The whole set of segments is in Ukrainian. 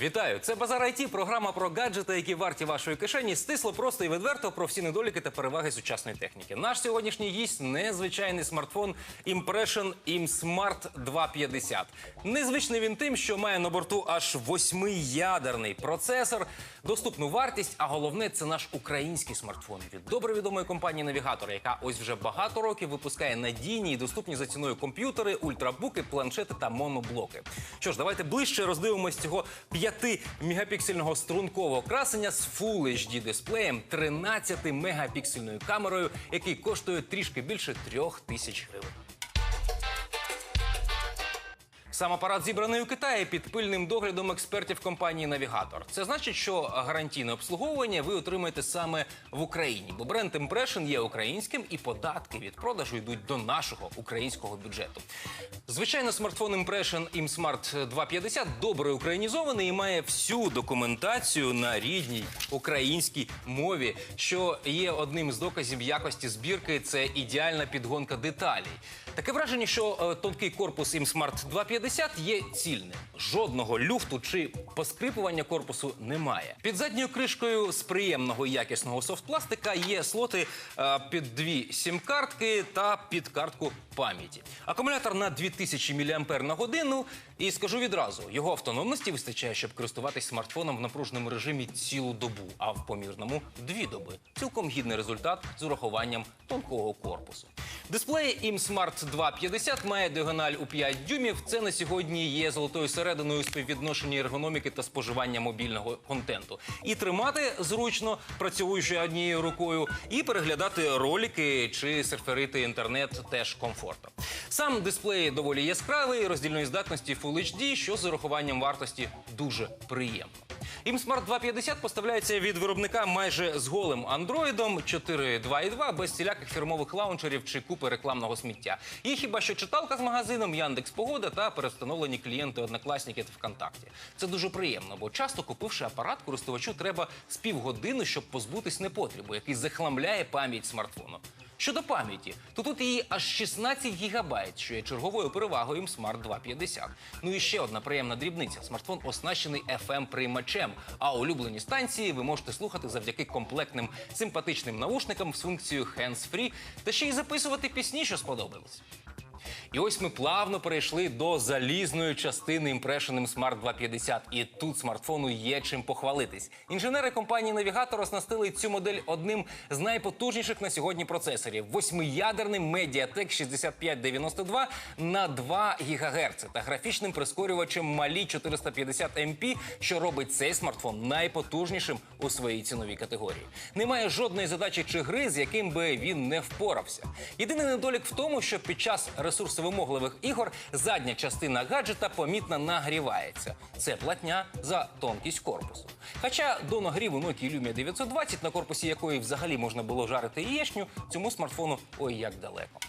Вітаю! Це Базар IT, програма про гаджети, які варті вашої кишені. Стисло просто і відверто про всі недоліки та переваги сучасної техніки. Наш сьогоднішній гість незвичайний смартфон Impression ImSmart 250. Незвичний він тим, що має на борту аж восьмиядерний процесор, доступну вартість, а головне це наш український смартфон від добре відомої компанії Навігатор, яка ось вже багато років випускає надійні і доступні за ціною комп'ютери, ультрабуки, планшети та моноблоки. Що ж, давайте ближче роздивимось цього 5-мегапіксельного стрункового красення з Full HD дисплеєм, 13-мегапіксельною камерою, який коштує трішки більше трьох тисяч гривень. Сам апарат зібраний у Китаї під пильним доглядом експертів компанії Навігатор. Це значить, що гарантійне обслуговування ви отримаєте саме в Україні, бо бренд Impression є українським і податки від продажу йдуть до нашого українського бюджету. Звичайно, смартфон Impression ImSmart 250 добре українізований і має всю документацію на рідній українській мові, що є одним з доказів якості збірки. Це ідеальна підгонка деталей. Таке враження, що е, тонкий корпус ImSmart 250 є цільним. Жодного люфту чи поскрипування корпусу немає. Під задньою кришкою з приємного якісного софтпластика є слоти е, під дві сім-картки та під картку пам'яті. Акумулятор на 2000 мАч на годину. І скажу відразу, його автономності вистачає, щоб користуватись смартфоном в напруженому режимі цілу добу, а в помірному дві доби. Цілком гідний результат з урахуванням тонкого корпусу. Дисплей ImSmart 250 має діагональ у 5 дюймів. Це на сьогодні є золотою серединою у співвідношенні ергономіки та споживання мобільного контенту. І тримати зручно, працюючи однією рукою, і переглядати ролики чи серферити інтернет теж комфортно. Сам дисплей доволі яскравий, роздільної здатності Full HD, що з урахуванням вартості дуже приємно. ImSmart 250 поставляється від виробника майже з голим андроїдом 4.2.2 без всіляких фірмових лаунчерів чи купи рекламного сміття. Є хіба що читалка з магазином, Яндекс Погода та перестановлені клієнти однокласники та ВКонтакті. Це дуже приємно, бо часто купивши апарат, користувачу треба з півгодини, щоб позбутись непотребу, який захламляє пам'ять смартфону. Щодо пам'яті, то тут її аж 16 гігабайт, що є черговою перевагою Smart 250. Ну і ще одна приємна дрібниця: смартфон оснащений fm приймачем а улюблені станції ви можете слухати завдяки комплектним симпатичним наушникам з функцією Hands-Free та ще й записувати пісні, що сподобались. І ось ми плавно перейшли до залізної частини Impression Smart 250. І тут смартфону є чим похвалитись. Інженери компанії Навігатор оснастили цю модель одним з найпотужніших на сьогодні процесорів: восьмиядерним Mediatek 6592 на 2 ГГц та графічним прискорювачем Малі 450 MP, що робить цей смартфон найпотужнішим у своїй ціновій категорії. Немає жодної задачі чи гри, з яким би він не впорався. Єдиний недолік в тому, що під час ресурсовимогливих ігор задня частина гаджета помітно нагрівається. Це платня за тонкість корпусу. Хоча до нагріву Nokia Lumia 920, на корпусі якої взагалі можна було жарити яєчню, цьому смартфону ой як далеко.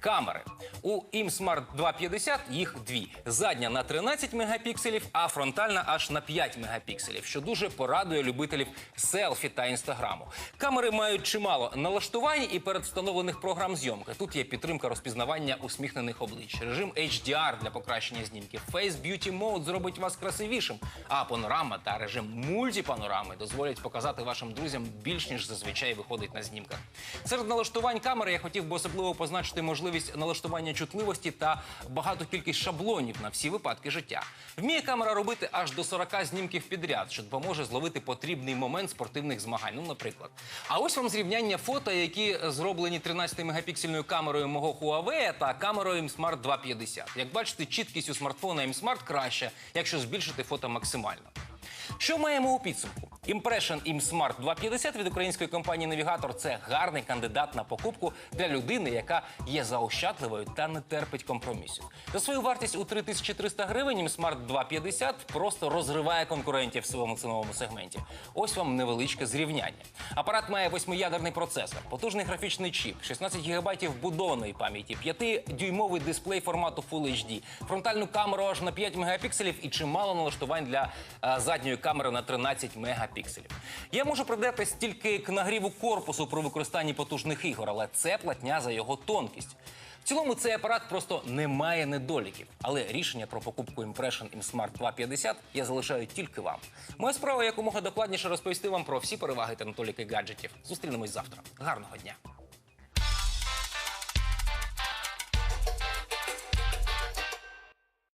Камери у ImSmart 250 їх дві. Задня на 13 мегапікселів, а фронтальна аж на 5 мегапікселів, що дуже порадує любителів селфі та інстаграму. Камери мають чимало налаштувань і передвстановлених програм зйомки. Тут є підтримка розпізнавання усміхнених облич, режим HDR для покращення знімків, Face Beauty Mode зробить вас красивішим. А панорама та режим мультіпанорами дозволять показати вашим друзям більш ніж зазвичай виходить на знімках. Серед налаштувань камери я хотів би особливо позначити можливість налаштування чутливості та багату кількість шаблонів на всі випадки життя. Вміє камера робити аж до 40 знімків підряд, що допоможе зловити потрібний момент спортивних змагань. Ну, наприклад. А ось вам зрівняння фото, які зроблені 13-мегапіксельною камерою мого Huawei та камерою ImSmart 250. Як бачите, чіткість у смартфона ImSmart краща, якщо збільшити фото максимально. Що маємо у підсумку? Impression ImSmart 250 від української компанії Навігатор це гарний кандидат на покупку для людини, яка є заощадливою та не терпить компромісів. За свою вартість у 3300 гривень ImSmart 250 просто розриває конкурентів в своєму ціновому сегменті. Ось вам невеличке зрівняння. Апарат має восьмиядерний процесор, потужний графічний чіп, 16 ГБ вбудованої пам'яті, 5-дюймовий дисплей формату Full HD, фронтальну камеру аж на 5 мегапікселів і чимало налаштувань для е, задньої камери на 13 мегапікселів. Мегапікселів. Я можу придатись тільки к нагріву корпусу при використанні потужних ігор, але це платня за його тонкість. В цілому цей апарат просто не має недоліків, але рішення про покупку Impression ImSmart 250 я залишаю тільки вам. Моя справа якомога докладніше розповісти вам про всі переваги та недоліки гаджетів. Зустрінемось завтра. Гарного дня!